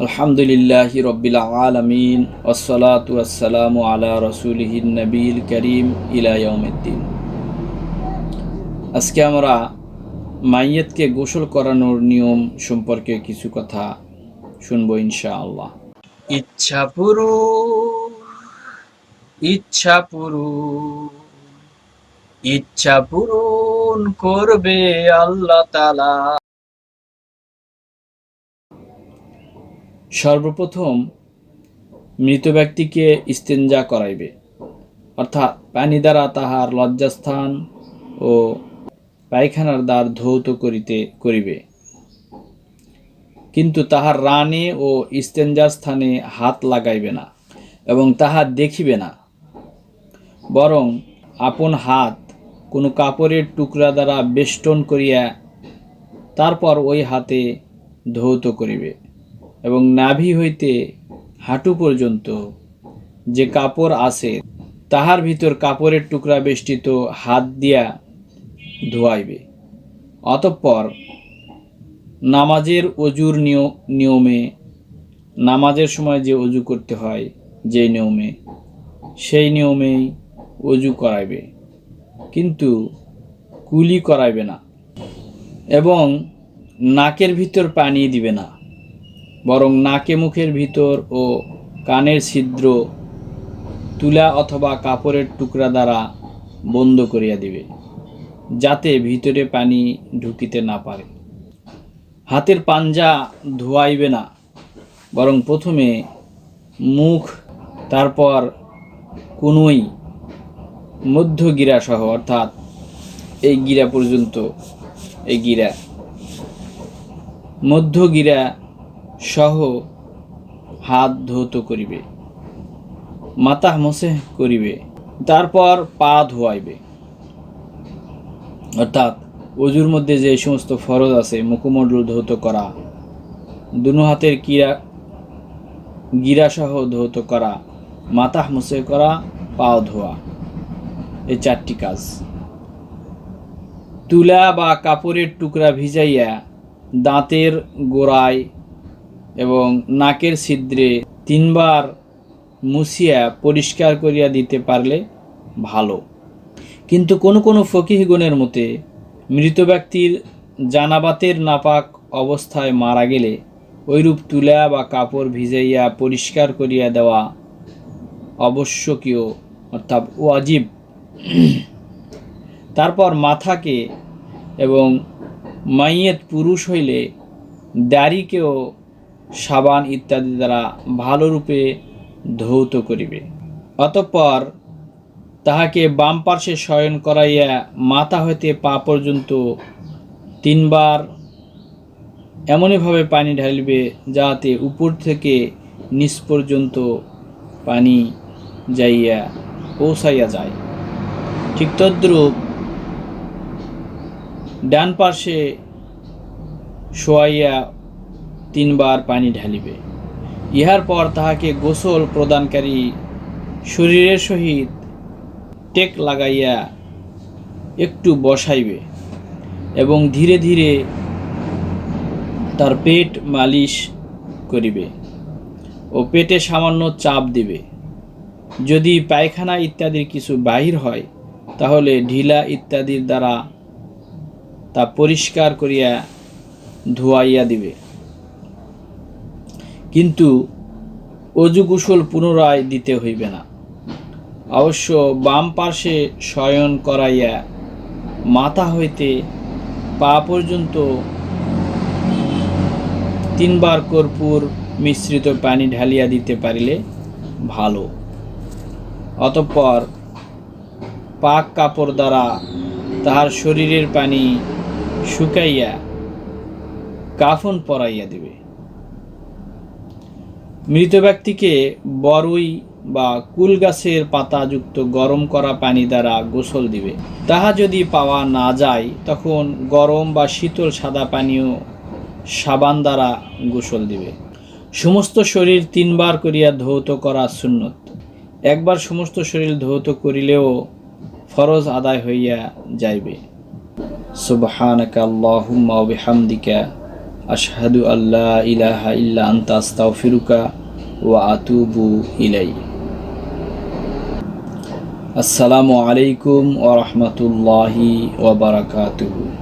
আলহামদুলিল্লাহ আলমিন ওসলাত ওয়াসালাম আলা নবীল করিম আজকে আমরা মাইয়েতকে গোসল করানোর নিয়ম সম্পর্কে কিছু কথা শুনব ইনশাআল্লাহ। ইচ্ছা পুরু ইচ্ছা পুরু ইচ্ছা পূরণ করবে আল্লাহ তালা সর্বপ্রথম মৃত ব্যক্তিকে ইস্তেঞ্জা করাইবে। অর্থাৎ পানি দ্বারা তাহার লজ্জাস্থান ও পায়খানার দ্বার ধৌত করিতে করিবে। কিন্তু তাহার রানে ও ইস্তেঞ্জার স্থানে হাত লাগাইবে না এবং তাহা দেখিবে না। বরং আপন হাত কোনো কাপড়ের টুকরা দ্বারা বেষ্টন করিয়া তারপর ওই হাতে ধৌত করিবে। এবং নাভি হইতে হাঁটু পর্যন্ত যে কাপড় আছে, তাহার ভিতর কাপড়ের টুকরা বেষ্টিত হাত দিয়া ধোয়াইবে। অতঃপর নামাজের অজুর নিয়মে নামাজের সময় যে অজু করতে হয় যে নিয়মে, সেই নিয়মেই অজু করাইবে। কিন্তু কুলি করাইবে না এবং নাকের ভিতর পানি দিবে না। বরং নাকে মুখের ভিতর ও কানের ছিদ্র তুলা অথবা কাপড়ের টুকরা দ্বারা বন্ধ করিয়া দিবে, যাতে ভিতরে পানি ঢুকিতে না পারে। হাতের পাঞ্জা ধোয়াইবে না, বরং প্রথমে মুখ, তারপর কুনুই, মধ্য গিরা সহ অর্থাৎ এই গিরা পর্যন্ত, এই গিরা। মধ্য গিরা সহ হাত ধৌত করিবে মাথা মসে করিবে, তারপর পা ধোয়াইবে। অর্থাৎ অজুর মধ্যে যে সমস্ত ফরজ আছে, মুখমণ্ডল ধৌত করা, দুনো হাতের কিরা গিরাসহ ধৌত করা মাথা মুসে করা, পা ধোয়া এই চারটি কাজ। তুলা বা কাপড়ের টুকরা ভিজাইয়া দাঁতের গোড়ায় এবং নাকের ছিদ্রে তিনবার মুছিয়া পরিষ্কার করিয়া দিতে পারলে ভালো। কিন্তু কোনো কোনো ফকিহগণের মতে, মৃত ব্যক্তির জানাবাতের নাপাক অবস্থায় মারা গেলে ওইরূপ তুলা বা কাপড় ভিজাইয়া পরিষ্কার করিয়া দেওয়া আবশ্যকীয়, অর্থাৎ ওয়াজিব। তারপর মাথাকে এবং মাইয়েত পুরুষ হইলে দাড়িকেও সাবান ইত্যাদি দ্বারা ভালোরূপে ধৌত করিবে। অতঃপর তাহাকে বাম পার্শ্বে শয়ন করাইয়া মাথা হইতে পা পর্যন্ত তিনবার এমনইভাবে পানি ঢালিবে যাতে উপর থেকে নিচ পর্যন্ত পানি যাইয়া পৌঁছাইয়া যায়। ঠিক তদ্রূপ ডান পার্শ্বে শোয়াইয়া তিনবার পানি ঢালিবে। ইহার পর তাহাকে গোসল প্রদানকারী শরীরের সহিত টেক লাগাইয়া একটু বসাইবে এবং ধীরে ধীরে তার পেট মালিশ করিবে ও পেটে সামান্য চাপ দিবে। যদি পায়খানা ইত্যাদির কিছু বাহির হয়, তাহলে ঢিলা ইত্যাদির দ্বারা তা পরিষ্কার করিয়া ধোয়াইয়া দিবে। কিন্তু অজু গোসল পুনরায় দিতে হইবে না। অবশ্য বাম পার্শ্বে শয়ন করাইয়া মাথা হইতে পা পর্যন্ত তিনবার কর্পূর মিশ্রিত পানি ঢালিয়া দিতে পারিলে ভালো। অতঃপর পাক কাপড় দ্বারা তাহার শরীরের পানি শুকাইয়া কাফন পরাইয়া দিবে। মৃত ব্যক্তিকে বড়ই বা কুল গাছের পাতাযুক্ত গরম করা পানি দ্বারা গোসল দিবে। তাহা যদি পাওয়া না যায়, তখন গরম বা শীতল সাদা পানীয় সাবান দ্বারা গোসল দিবে। সমস্ত শরীর তিনবার করিয়া ধৌত করা সুন্নত। একবার সমস্ত শরীর ধৌত করিলেও ফরজ আদায় হইয়া যাইবে। সুবহানাকা আল্লাহুম্মা ওয়া বিহামদিকা আশহাদু আল্লাহ ইলাহা ইল্লা আন্তা আস্তাগফিরুকা ওয়া আতুবু ইলাই আসসালামু আলাইকুম ওয়া রাহমাতুল্লাহি ওয়া বারাকাতুহু।